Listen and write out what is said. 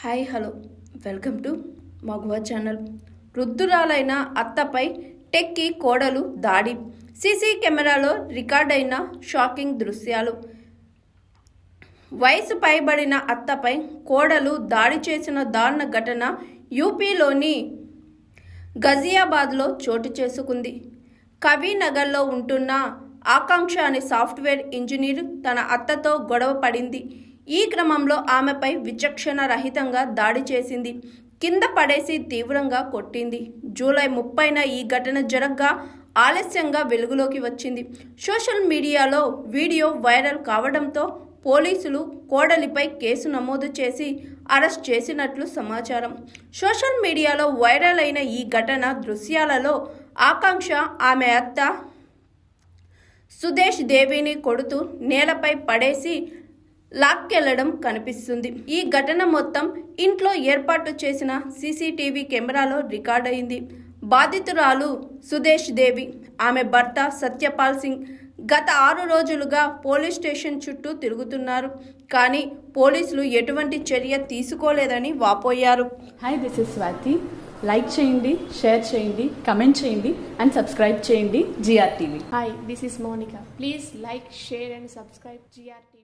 Hi hello. Welcome to Maguva channel. వృద్ధురాలైన అత్తపై techie కోడలు దాడి. సీసీ కెమెరాలో రికార్డైన షాకింగ్ దృశ్యాలు. వయసు పైబడిన అత్తపై కోడలు దాడి చేసిన దారుణ ఘటన యూపీలోని గజియాబాద్లో చోటు చేసుకుంది. కవినగర్లో ఉంటున్న ఆకాంక్ష అనే సాఫ్ట్వేర్ ఇంజనీర్ తన అత్తతో గొడవ పడింది. ఈ క్రమంలో ఆమెపై విచక్షణ రహితంగా దాడి చేసింది. కింద పడేసి తీవ్రంగా కొట్టింది. జూలై ముప్పైన ఈ ఘటన జరగ్గా ఆలస్యంగా వెలుగులోకి వచ్చింది. సోషల్ మీడియాలో వీడియో వైరల్ కావడంతో పోలీసులు కోడలిపై కేసు నమోదు చేసి అరెస్ట్ చేసినట్లు సమాచారం. సోషల్ మీడియాలో వైరల్ అయిన ఈ ఘటన దృశ్యాలలో ఆకాంక్ష ఆమె అత్త సుదేశ్ దేవిని కొడుతూ నేలపై పడేసి లాక్కెళ్ళడం కనిపిస్తుంది. ఈ ఘటన మొత్తం ఇంట్లో ఏర్పాటు చేసిన సీసీటీవీ కెమెరాలో రికార్డ్ అయింది. బాధితురాలు సుదేశ్ దేవి ఆమె భర్త సత్యపాల్ సింగ్ గత ఆరు రోజులుగా పోలీస్ స్టేషన్ చుట్టూ తిరుగుతున్నారు. కానీ పోలీసులు ఎటువంటి చర్య తీసుకోలేదని వాపోయారు. Hi this is Swathi like చేయండి షేర్ చేయండి కమెంట్ చేయండి అండ్ సబ్స్క్రైబ్ చేయండి GR TV Hi, this is Monica. Please like, share, and subscribe GRT.